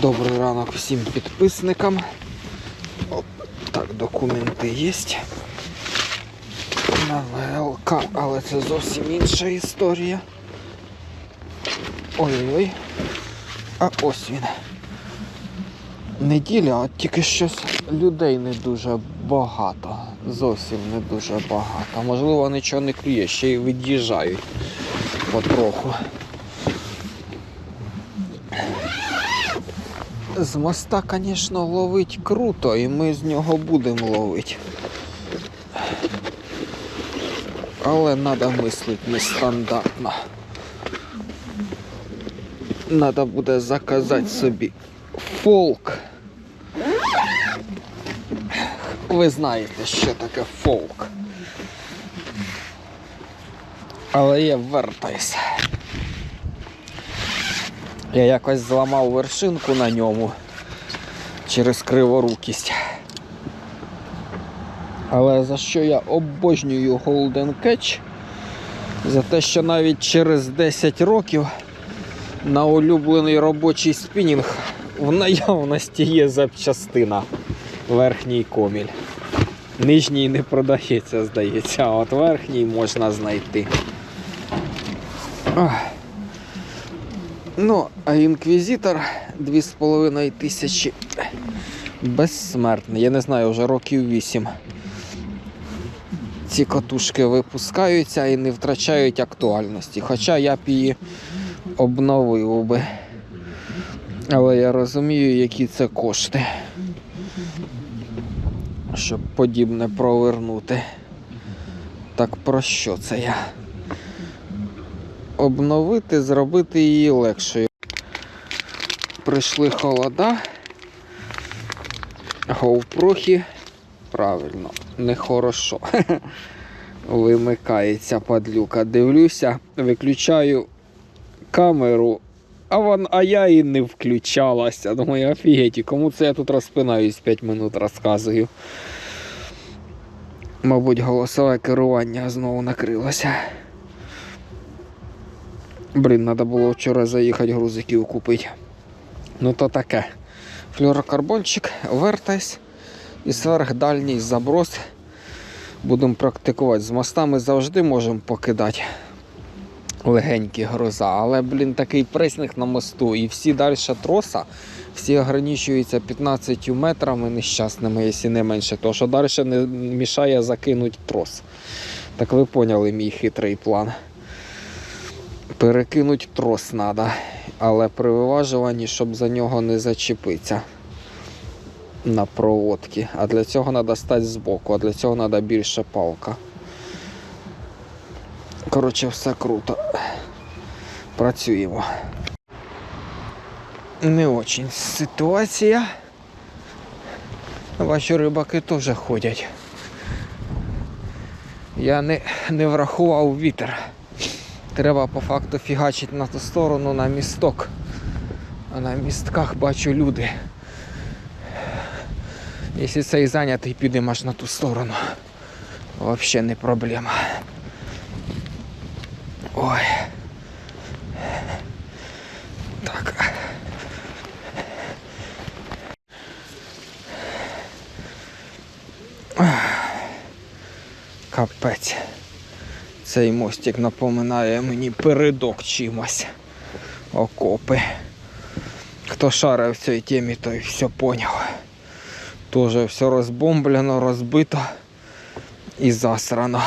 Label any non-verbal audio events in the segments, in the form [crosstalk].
Добрий ранок всім підписникам. Оп, так, документи є. На ВЛК, але це зовсім інша історія. Ой-ой-ой. А ось він. Неділя, от тільки щось людей не дуже багато. Зовсім не дуже багато. Можливо, нічого не клює, ще й від'їжджають потроху. З моста, звісно, ловить круто, і ми з нього будемо ловити. Але треба мислити нестандартно. Треба буде заказати собі фолк. Ви знаєте, що таке фолк. Але є вертайс. Я якось зламав вершинку на ньому через криворукість. Але за що я обожнюю Golden Catch? За те, що навіть через 10 років на улюблений робочий спінінг в наявності є запчастина верхній коміль. Нижній не продається, здається, а от верхній можна знайти. Ну, а інквізитор 2,5 тисячі безсмертний. Я не знаю, вже років 8. Ці катушки випускаються і не втрачають актуальності. Хоча я б її обновив би. Але я розумію, які це кошти. Щоб подібне провернути. Так про що це я? Обновити, зробити її легшою. Прийшли холода. Говпрохи. Правильно, нехорошо. [laughs] Вимикається падлюка. Дивлюся, виключаю камеру, а вон, а я і не включалася. Думаю, офігеть, кому це я тут розпинаюсь 5 минут розказую. Мабуть, голосове керування знову накрилося. Блін, треба було вчора заїхати грузиків купити. Ну то таке. Флюорокарбончик, вертайс і сверхдальній заброс. Будемо практикувати. З мостами завжди можемо покидати легенькі гроза. Але, блін, такий пресник на мосту. І всі далі троса, всі ограничуються 15 метрами нещасними, якщо не менше. Тому що далі не мішає закинути трос. Так ви поняли мій хитрий план. Перекинуть трос треба, але при виважуванні, щоб за нього не зачепитися на проводки. А для цього треба стати збоку, а для цього треба більше палка. Коротше, все круто. Працюємо. Не очень ситуація. Бачу, рибаки теж ходять. Я не, не врахував вітер. Треба по факту фігачити на ту сторону на місток. А на містках бачу люди. Якщо цей зайнятий, підемо аж на ту сторону. Взагалі не проблема. Ой. Так. Капець. Цей мостик напоминає мені передок чимось. Окопи. Хто шарив в цій темі, той все поняв. Тоже все розбомблено, розбито і засрано.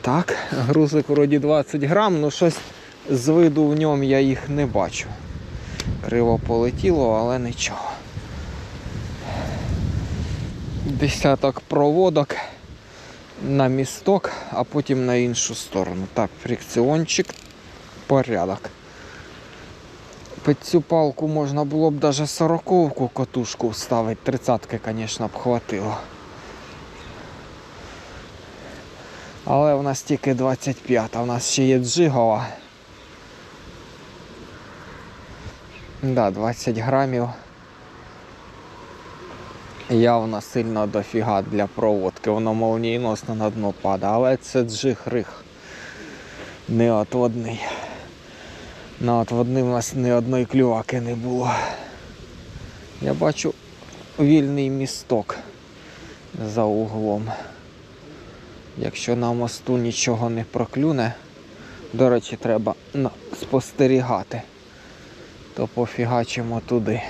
Так, грузик вроді 20 грам, ну щось з виду в ньому я їх не бачу. Криво полетіло, але нічого. Десяток проводок на місток, а потім на іншу сторону. Так, фрикціончик, порядок. Під цю палку можна було б навіть сороковку катушку вставити, тридцятки, звісно, б хватило. Але в нас тільки 25, а в нас ще є джигова. Да, 20 грамів. Явно сильно дофіга для проводки, воно молнієносно на дно падає, але це джиг рих неотводний. Ну от в у нас ні одної клюваки не було. Я бачу вільний місток за углом. Якщо на мосту нічого не проклюне, до речі, треба спостерігати, то пофігачимо туди.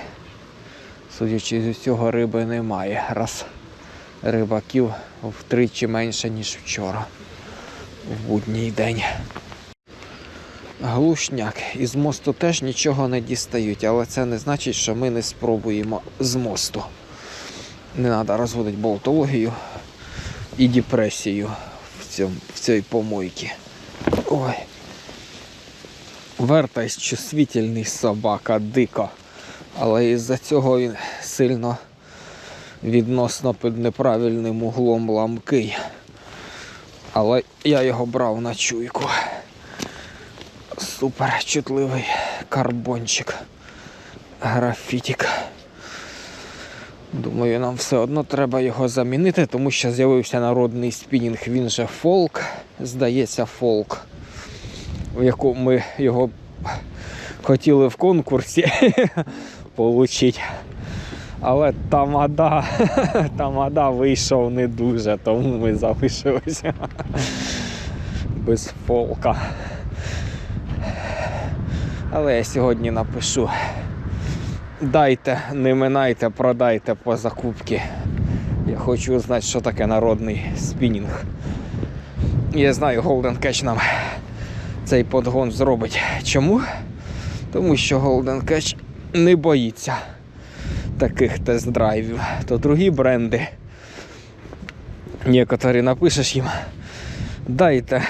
Судячи з усього, риби немає. Раз рибаків втричі менше, ніж вчора. В будній день. Глушняк. Із мосту теж нічого не дістають, але це не значить, що ми не спробуємо з мосту. Не треба розводити болтологію і депресію в, цьому, в цій помойці. Ой. Вертайсь чувствительний собака, дико. Але із-за цього він сильно відносно під неправильним углом ламкий. Але я його брав на чуйку. Супер чутливий карбончик. Графітик. Думаю, нам все одно треба його замінити, тому що з'явився народний спінінг, він же фолк, здається, фолк, в якому ми його хотіли в конкурсі [laughs] отримати. Але тамада, [laughs] тамада вийшов не дуже, тому ми залишилися [laughs] без фолка. Але я сьогодні напишу. Дайте, не минайте, продайте по закупці. Я хочу узнати, що таке народний спінінг. Я знаю, Golden Catch нам цей подгон зробить. Чому? Тому що Golden Catch не боїться таких тест-драйвів. То другі бренди. Некоторі напишеш їм, дайте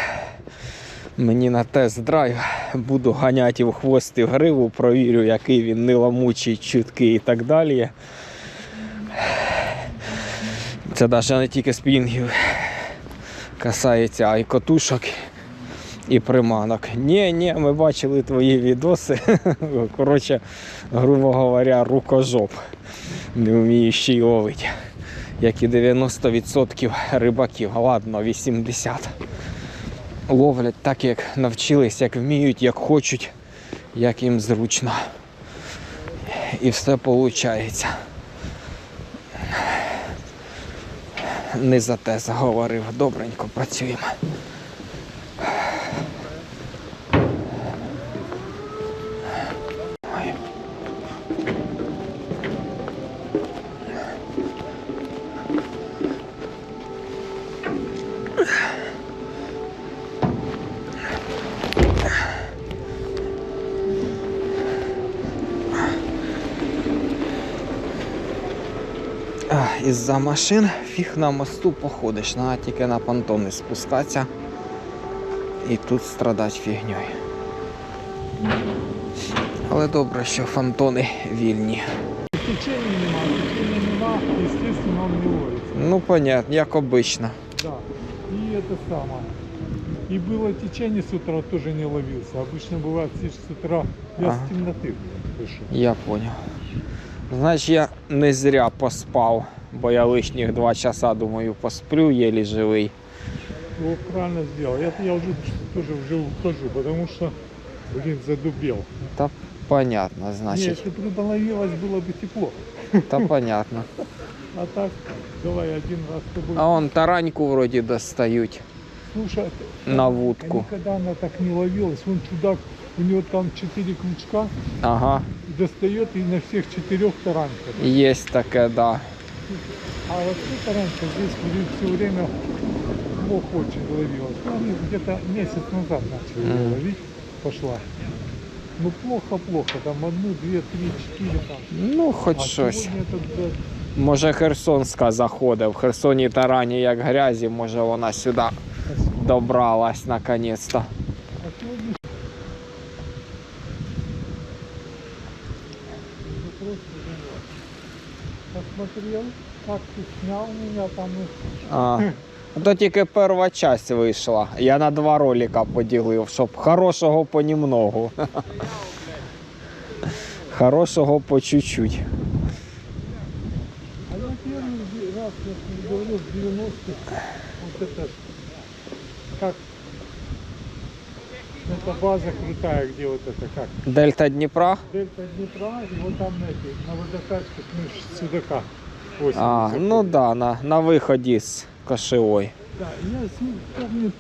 мені на тест-драйв, буду ганяти в хвост і в гриву, провірю, який він не ламучий, чуткий і так далі. Це навіть не тільки спінгів касається, а й котушок і приманок. Ні, ні, ми бачили твої відоси. [laughs] Коротше, грубо говоря, рукожоп, не вміючий ловити. Як і 90% рибаків, ладно, 80% ловлять так, як навчились, як вміють, як хочуть, як їм зручно. І все виходить. Не за те заговорив. Добренько працюємо. Із-за машин фіг на мосту походиш, треба тільки на понтони спускатися і тут страдати фігньою. Але добре, що фонтони вільні. Течения нема, течения нема, естественно, он не ловится. Ну, понятно, як обично. Да. И это самое. И было течение с утра, тоже не ловился. Обычно бывает здесь с утра, я Ага. с темноты вышел. Я понял. Знаєш, я не зря поспав, бо я лишніх два часа, думаю, посплю, єлі живий. Ну, правильно сделал. Я, я уже тоже уже ухожу, потому что, блин, задубел. Та понятно, Не, значить. если бы рыба ловилась, было бы тепло. Та понятно. А так, давай один раз с тобой. А он тараньку вроді достають Слушай, на а вудку. никогда она так не ловилась. Вон чудак, у него там четыре крючка, Ага, достает и на всех четырех таранках. є таке, да. А вообще таранка здесь все время плохо очень ловилась. Ну, они где-то месяц назад начали её Мгм. ловить, пошла. Ну плохо-плохо, там одну, две, три, четыре там. Ну, хоч а щось. сегодня это, блядь, Може Херсонська заходить. В Херсоні тарані як грязі, може вона сюди спасибо. добралась наконець-то. Посмотрел, как ты снял меня там и А. То тільки перша часть вийшла. Я на два ролика поділив, щоб хорошого понемногу. [laughs] Хорошого по чуть-чуть. А я первый раз, я тебе говорил, в 90-х, вот это, ж, как Это база крутая, где вот это как? Дельта Дніпра. Дельта Днепра, и вот там на, эти, на водокачках мы Судака. 80. А, ну да, на, на виході з кошевой. Да, я с- помню,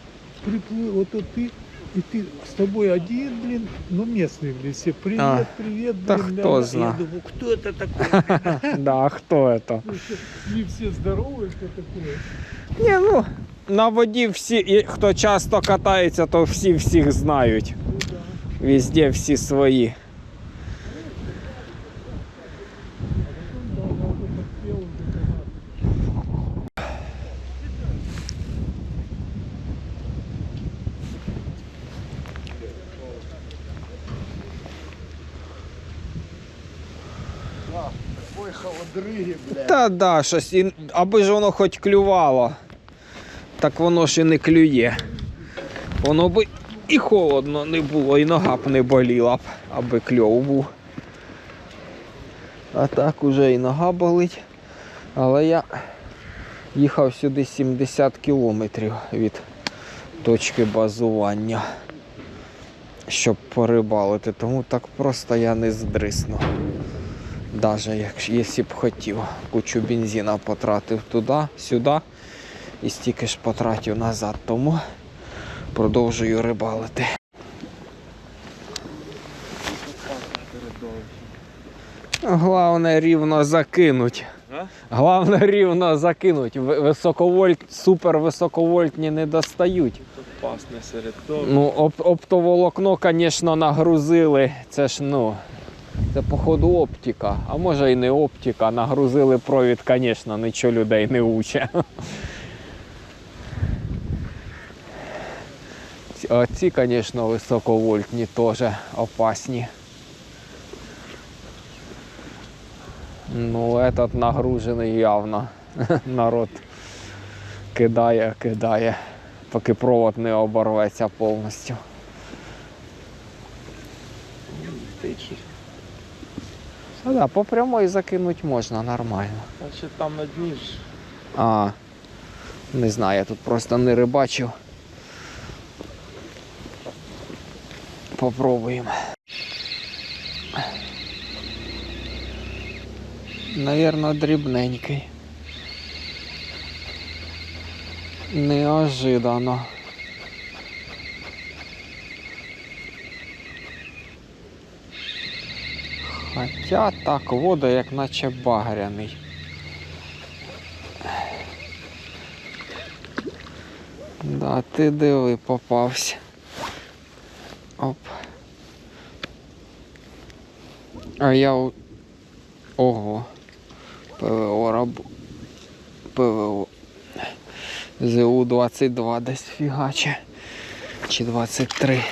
приплыл, вот тут ты, и ты с тобой один, блин, ну местный, блин, все, привет, А, привет, блин. да ля-ля. кто Я зна. думаю, кто это такой? [laughs] Да, а хто це? Ну, все- Не все здоровые, кто такой. Ні, ну, на воді всі, і хто часто катається, то всі всіх знають. Ну да. Везде всі свої. Да, я вот это пел уже, да. Ой, холодриги, блядь. Та да, щось, і, аби ж воно хоч клювало. Так воно і не клює. Воно би і холодно не було, і нога б не боліла б, аби кльов був. А так уже і нога болить. Але я їхав сюди 70 кілометрів від точки базування, щоб порибалити, тому так просто я не здрисну. Якщо якщо б хотів, кучу бензина потратив туди, сюди і стільки ж потратив назад, тому продовжую рибалити. Головне рівно закинуть. А? Головне рівно закинуть. Ви- Високовольт, супервисоковольтні не достають. Опасне серед того. Ну, оп, оптоволокно, звісно, нагрузили. Це ж ну. Це походу оптика. А може і не оптика. Нагрузили провід, звісно, нічого людей не уче. А ці, звісно, високовольтні теж опасні. Ну, этот нагружений явно. [laughs] Народ кидає, кидає, поки провод не оборветься повністю. Ну да, по прямой закинуть можна нормально. Значить там на дні ж. А, не знаю, я тут просто не рибачив. Попробуємо. Навірно, дрібненький. Неожиданно. Хоча так, вода як наче багряний. Да, ти диви, попався. Оп. А я. у- Ого. ПВО раб. ПВО. ЗУ-22 десь фігаче. Чи 23.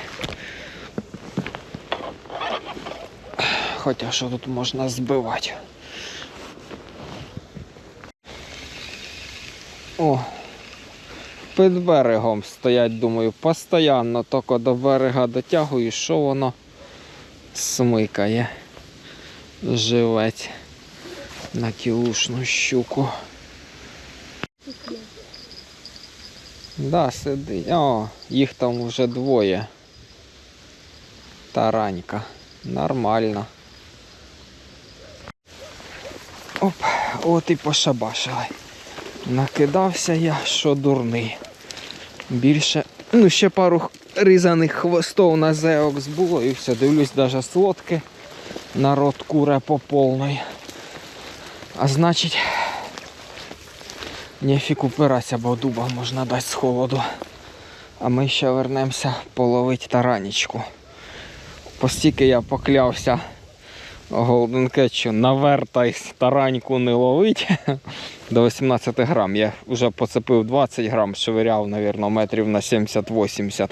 Хоча що тут можна збивати. О, під берегом стоять, думаю, постоянно тільки до берега дотягую, що воно смикає. Живець на кілушну щуку. Да, сидить. О, їх там вже двоє. Таранька. Нормально. Оп, от і пошабашили. Накидався я, що дурний. Більше. Ну, ще пару різаних хвостов на зеокс було і все, дивлюсь, навіть слодки. Народ куре по повної. А значить, нефік упиратися, бо дуба можна дати з холоду. А ми ще вернемося половити таранічку. Постільки я поклявся Голден Кетчу навертай тараньку не ловить. [laughs] До 18 грам. Я вже поцепив 20 грам, швиряв, мабуть, метрів на 70-80.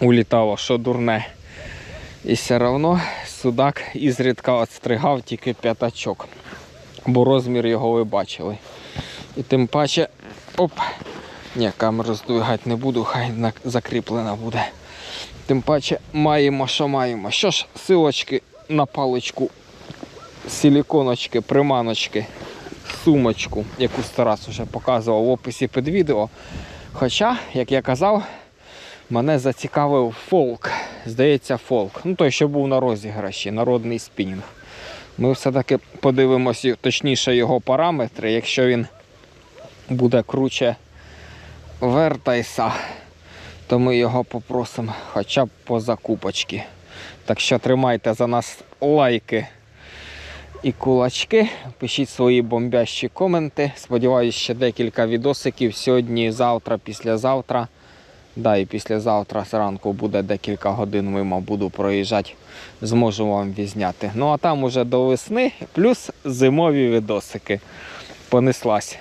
Улітало, що дурне. І все одно судак ізрідка отстригав тільки п'ятачок. Бо розмір його ви бачили. І тим паче. Оп! Ні, камеру здвигати не буду, хай закріплена буде. Тим паче маємо, що маємо. Що ж, силочки на паличку, силіконочки, приманочки, сумочку, яку Тарас вже показував в описі під відео. Хоча, як я казав, Мене зацікавив фолк. Здається, фолк. Ну той, що був на розіграші, народний спінінг. Ми все-таки подивимося, точніше, його параметри. Якщо він буде круче Вертайса, то ми його попросимо хоча б по закупочці. Так що тримайте за нас лайки і кулачки. Пишіть свої бомбящі коменти. Сподіваюсь, ще декілька відосиків сьогодні, завтра, післязавтра. Да, і післязавтра зранку буде декілька годин мимо буду проїжджати. Зможу вам візняти. Ну а там уже до весни, плюс зимові відосики. Понеслась.